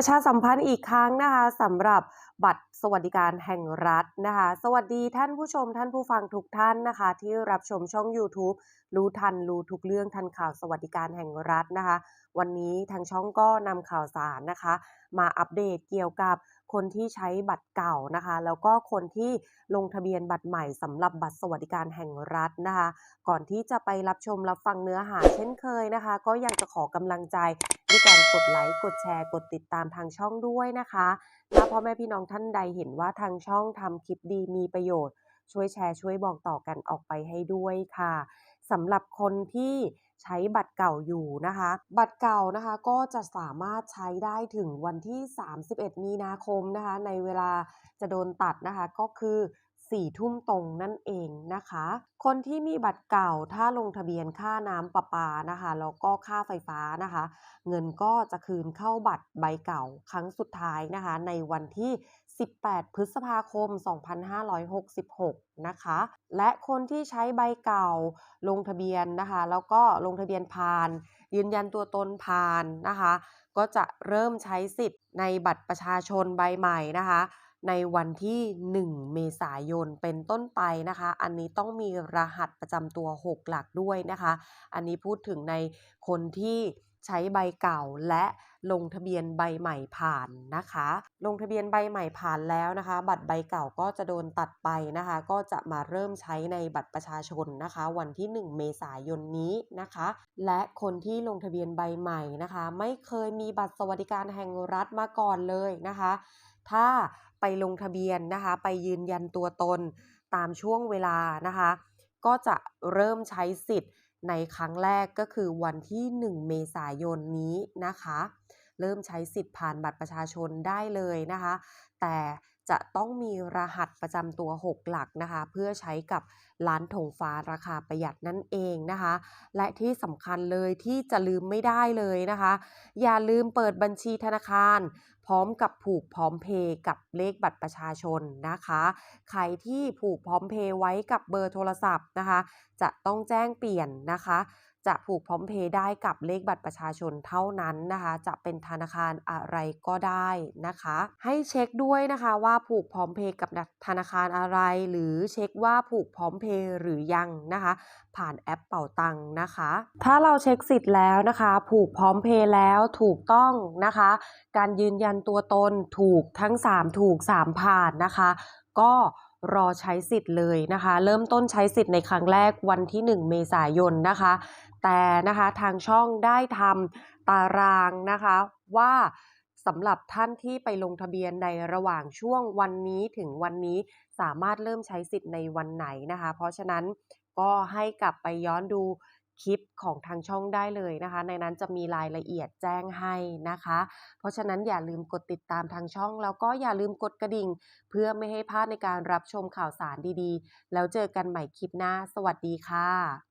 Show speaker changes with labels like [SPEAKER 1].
[SPEAKER 1] ประชาสัมพันธ์อีกครั้งนะคะสำหรับบัตรสวัสดิการแห่งรัฐนะคะ สวัสดีท่านผู้ชมท่านผู้ฟังทุกท่านนะคะ ที่รับชมช่อง YouTube รู้ทันรู้ทุกเรื่องทันข่าวสวัสดิการแห่งรัฐนะคะ วันนี้ทางช่องก็นำข่าวสารนะคะ มาอัปเดตเกี่ยวกับคนที่ใช้บัตรเก่านะคะ แล้วก็คนที่ลงทะเบียนบัตรใหม่สำหรับบัตรสวัสดิการแห่งรัฐนะคะ ก่อนที่จะไปรับชมรับฟังเนื้อหาเช่นเคยนะคะ ก็ยังจะขอกำลังใจ ด้วยการกดไลค์ กดแชร์ กดติดตามทางช่องด้วยนะคะ ถ้าพ่อแม่พี่น้องท่านใดเห็นว่าทางช่องทำคลิปดีมีประโยชน์ ช่วยแชร์ช่วยบอกต่อกันออกไปให้ด้วยค่ะสำหรับคนที่ใช้บัตรเก่าอยู่นะคะ บัตรเก่านะคะก็จะสามารถใช้ได้ถึงวันที่ 31 มีนาคมนะคะ ในเวลาจะโดนตัดนะคะก็คือ 4ทุ่มตรงนั่นเองนะคะ คนที่มีบัตรเก่าถ้าลงทะเบียนค่าน้ำประปานะคะแล้วก็ค่าไฟฟ้านะคะ เงินก็จะคืนเข้าบัตรใบเก่าครั้งสุดท้ายนะคะ ในวันที่ 18 พฤษภาคม 2566 นะคะ และคนที่ใช้ใบเก่าลงทะเบียนนะคะ แล้วก็ลงทะเบียนผ่าน ยืนยันตัวตนผ่านนะคะ ก็จะเริ่มใช้สิทธิ์ในบัตรประชาชนใบใหม่นะคะ ในวันที่ 1 เมษายนเป็นต้นไปนะคะ อันนี้ต้องมีรหัสประจำตัว 6 หลักด้วยนะคะ อันนี้พูดถึงในคนที่ใช้ใบเก่าและลงทะเบียนใบใหม่ผ่านนะคะ ลงทะเบียนใบใหม่ผ่านแล้วนะคะ บัตรใบเก่าก็จะโดนตัดไปนะคะ ก็จะมาเริ่มใช้ในบัตรประชาชนนะคะ วันที่ 1 เมษายนนี้นะคะ และคนที่ลงทะเบียนใบใหม่นะคะ ไม่เคยมีบัตรสวัสดิการแห่งรัฐมาก่อนเลยนะคะ ถ้าไปลงทะเบียนนะคะ ไปยืนยันตัวตนตามช่วงเวลานะคะ ก็จะเริ่มใช้สิทธิ์ในครั้งแรกก็คือวันที่ 1 เมษายนนี้นะคะ เริ่มใช้สิทธิ์ผ่านบัตรประชาชนได้เลยนะคะ แต่จะต้องมีรหัสประจำตัว 6 หลักนะคะ เพื่อใช้กับร้านถงฟ้าราคาประหยัดนั่นเองนะคะ และที่สำคัญเลยที่จะลืมไม่ได้เลยนะคะ อย่าลืมเปิดบัญชีธนาคาร พร้อมกับผูกพร้อมเพย์กับเลขบัตรประชาชนนะคะ ใครที่ผูกพร้อมเพย์ไว้กับเบอร์โทรศัพท์นะคะ จะต้องแจ้งเปลี่ยนนะคะ จะผูกพร้อมเพย์ได้กับเลขบัตรประชาชนเท่านั้นนะคะ จะเป็นธนาคารอะไรก็ได้นะคะ ให้เช็คด้วยนะคะว่าผูกพร้อมเพย์กับธนาคารอะไร หรือเช็คว่าผูกพร้อมเพย์หรือยังนะคะ ผ่านแอปเป่าตังค์นะคะ ถ้าเราเช็คสิทธิ์แล้วนะคะ ผูกพร้อมเพย์แล้วถูกต้องนะคะ การยืนยันตัวตนถูกทั้ง 3 ถูก 3 ผ่านนะคะ ก็รอใช้สิทธิ์เลยนะคะ เริ่มต้นใช้สิทธิ์ในครั้งแรกวันที่ 1 เมษายนนะคะ แต่นะคะทางช่องได้ทำตารางนะคะว่าสำหรับท่านที่ไปลงทะเบียนในระหว่างช่วงวันนี้ถึงวันนี้สามารถเริ่มใช้สิทธิ์ในวันไหนนะคะ เพราะฉะนั้นก็ให้กลับไปย้อนดูคลิปของทางช่องได้เลยนะคะ ในนั้นจะมีรายละเอียดแจ้งให้นะคะ เพราะฉะนั้นอย่าลืมกดติดตามทางช่อง แล้วก็อย่าลืมกดกระดิ่ง เพื่อไม่ให้พลาดในการรับชมข่าวสารดีๆ แล้วเจอกันใหม่คลิปหน้า สวัสดีค่ะ